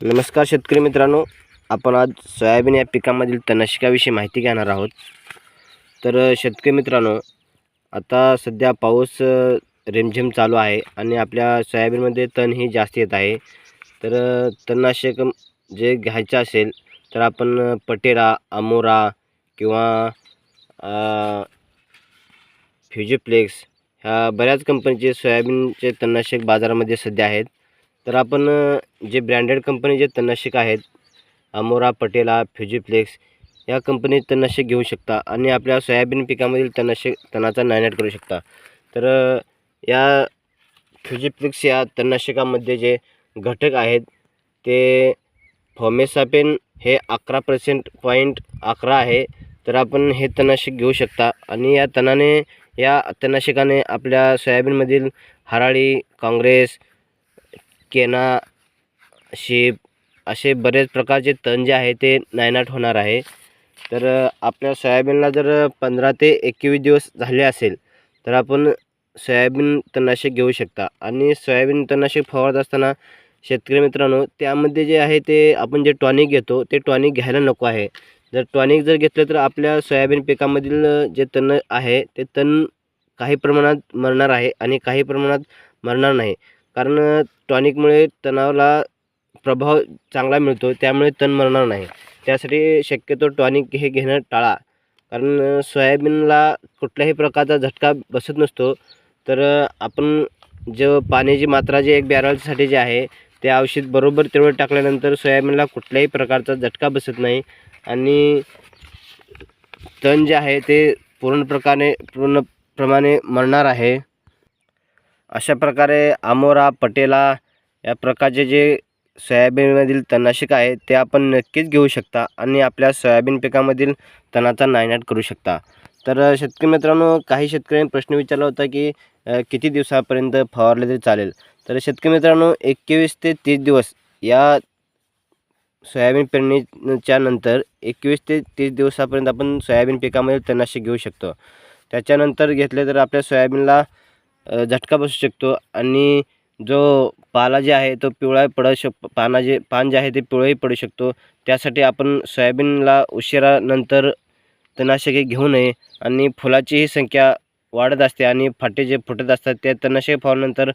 नमस्कार शेतकरी मित्रांनो आपण आज सोयाबीन या पिकामधील तणनाशकाविषयी माहिती घेणार आहोत. तर शेतकरी मित्रांनो आता सध्या पाऊस रिमझिम चालू आहे आणि आपल्या सोयाबीनमध्ये तणही जास्त येत आहे. तर तणनाशक जे घ्यायचं असेल तर आपण पटेरा अमोरा किंवा फ्युजिप्लेक्स ह्या बऱ्याच कंपनीचे सोयाबीनचे तणनाशक बाजारामध्ये सध्या आहेत. तर आपण जे ब्रँडेड कंपनी जे तणनाशक आहेत अमोरा पटेला फ्युजिफ्लेक्स या कंपनीत तणनाशक घेऊ शकता आणि आपल्या सोयाबीन पिकामधील तणनाशक तणाचा नायनाट करू शकता. तर या फ्युजिफ्लेक्स या तणनाशकामध्ये जे घटक आहेत ते फॉमेसापेन हे अकरा पर्सेंट पॉईंट अकरा आहे. तर आपण हे तणनाशक घेऊ शकता आणि या तणाने या तणनाशकाने आपल्या सोयाबीनमधील हराळी काँग्रेस केना शेप असे बरेच प्रकारचे तण जे आहे ते नायनाट होणार आहे. तर आपल्या सोयाबीनला जर पंधरा ते एकवीस दिवस झाले असेल तर आपण सोयाबीन तणनाशक घेऊ शकता. आणि सोयाबीन तणनाशक फवारत असताना शेतकरी मित्रांनो त्यामध्ये जे आहे ते आपण जे टॉनिक घेतो ते टॉनिक घ्यायला नको आहे. जर टॉनिक जर घेतलं तर आपल्या सोयाबीन पिकामधील जे तण आहे ते तण काही प्रमाणात मरणार आहे आणि काही प्रमाणात मरणार नाही. कारण टॉनिकमुळे तणावाला प्रभाव चांगला मिळतो त्यामुळे तण मरणार नाही. त्यासाठी शक्यतो टॉनिक हे घेणं टाळा. कारण सोयाबीनला कुठल्याही प्रकारचा झटका बसत नसतो. तर आपण जो पाण्याची मात्रा जे एक बॅरलसाठी जे आहे ते औषध बरोबर तेवढं टाकल्यानंतर सोयाबीनला कुठल्याही प्रकारचा झटका बसत नाही. आणि तण जे आहे ते पूर्ण प्रकारे पूर्ण प्रमाणे मरणार आहे. अशा प्रकारे आमोरा पटेला या प्रकारचे जे सोयाबीनमधील तणनाशक आहे ते आपण नक्कीच घेऊ शकता आणि आपल्या सोयाबीन पिकामधील तणाचा नायनाट करू शकता. तर शेतकरी मित्रांनो काही शेतकऱ्यांनी प्रश्न विचारला होता की किती दिवसापर्यंत फवारले तरी चालेल? तर शेतकरी मित्रांनो एकवीस ते तीस दिवस या सोयाबीन पेरणीच्या नंतर एकवीस ते तीस दिवसापर्यंत आपण सोयाबीन पिकामध्ये तणनाशक घेऊ शकतो. त्याच्यानंतर घेतले तर आपल्या सोयाबीनला झटका बसू शकतो. आणि जो पाला जे आहे तो पिवळा पडू शक पाना जे पान जे आहे ते पिवळंही पडू शकतो. त्यासाठी आपण सोयाबीनला उशिरानंतर तणनाशके घेऊ नये. आणि फुलाचीही संख्या वाढत असते आणि फाटे जे फुटत असतात त्या तणनाशक फवारल्यानंतर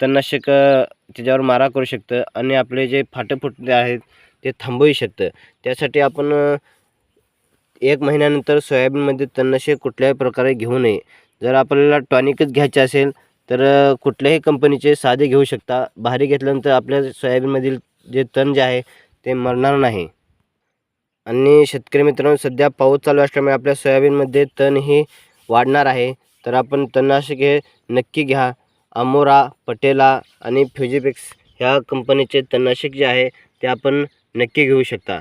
तणनाशक त्याच्यावर मारा करू शकतं. आणि आपले जे फाटे फुटले आहेत ते थांबवू शकतं. त्यासाठी आपण एक महिन्यानंतर सोयाबीनमध्ये तणनाशक कुठल्याही प्रकारे घेऊ नये. जर आपल्याला टॉनिकच घ्यायचे असेल तर कुठल्याही कंपनीचे साधे घेऊ शकता. भारी घेतल्यानंतर आपल्या सोयाबीनमधील जे तण जे आहे ते मरणार नाही. आणि शेतकरी मित्रांनो सध्या पाऊस चालू असल्यामुळे आपल्या सोयाबीनमध्ये तण हे वाढणार आहे. तर आपण तणनाशक हे नक्की घ्या. अमोरा पटेला आणि फ्युजिपिक्स ह्या कंपनीचे तणनाशक जे आहे ते आपण नक्की घेऊ शकता.